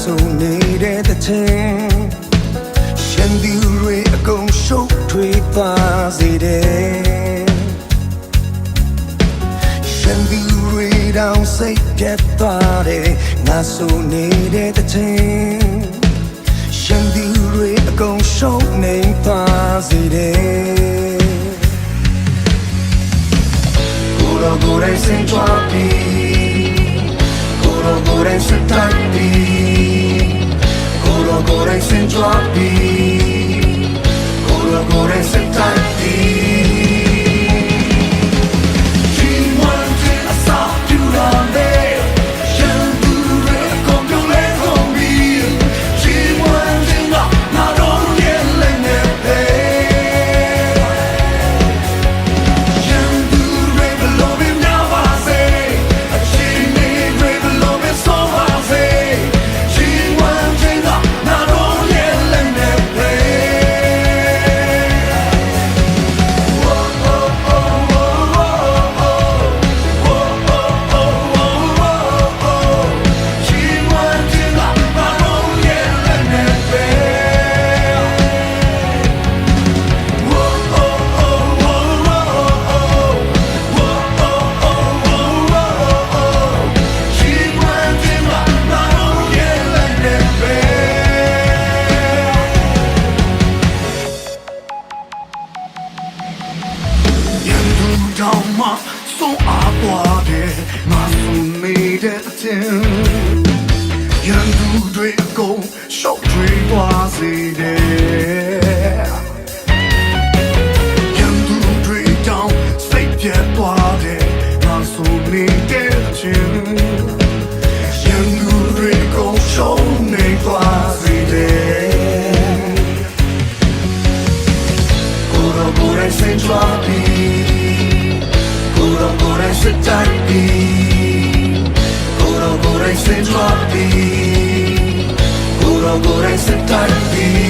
ဆုံနေတဲ့တဲ့ချင်းရှင်ဒီတွေအကုန်ရှုပ်ထွေးသွားစေတယ်ရှင်ဒီတွေတောင်စိတ်ပြတ်သွားတယ်ငါဆုံနေတဲ့တဲ့ချင်းရှင်ဒီတွေအကုန်ရှုပ်နေသွားစေတယ် အောင်မှဆုံးအားပွားတယ်ငါဆုံးမိတဲ့အတင်ရန်သူတွေအကုန်ရှောက်တွေပွားစေတယ် စစ်တိုင်းပြီးကိုရောကိုရိုင်းစစ်တိုင်းပြီးကိုရောကိုရိုင်းစစ်တိုင်းပြီး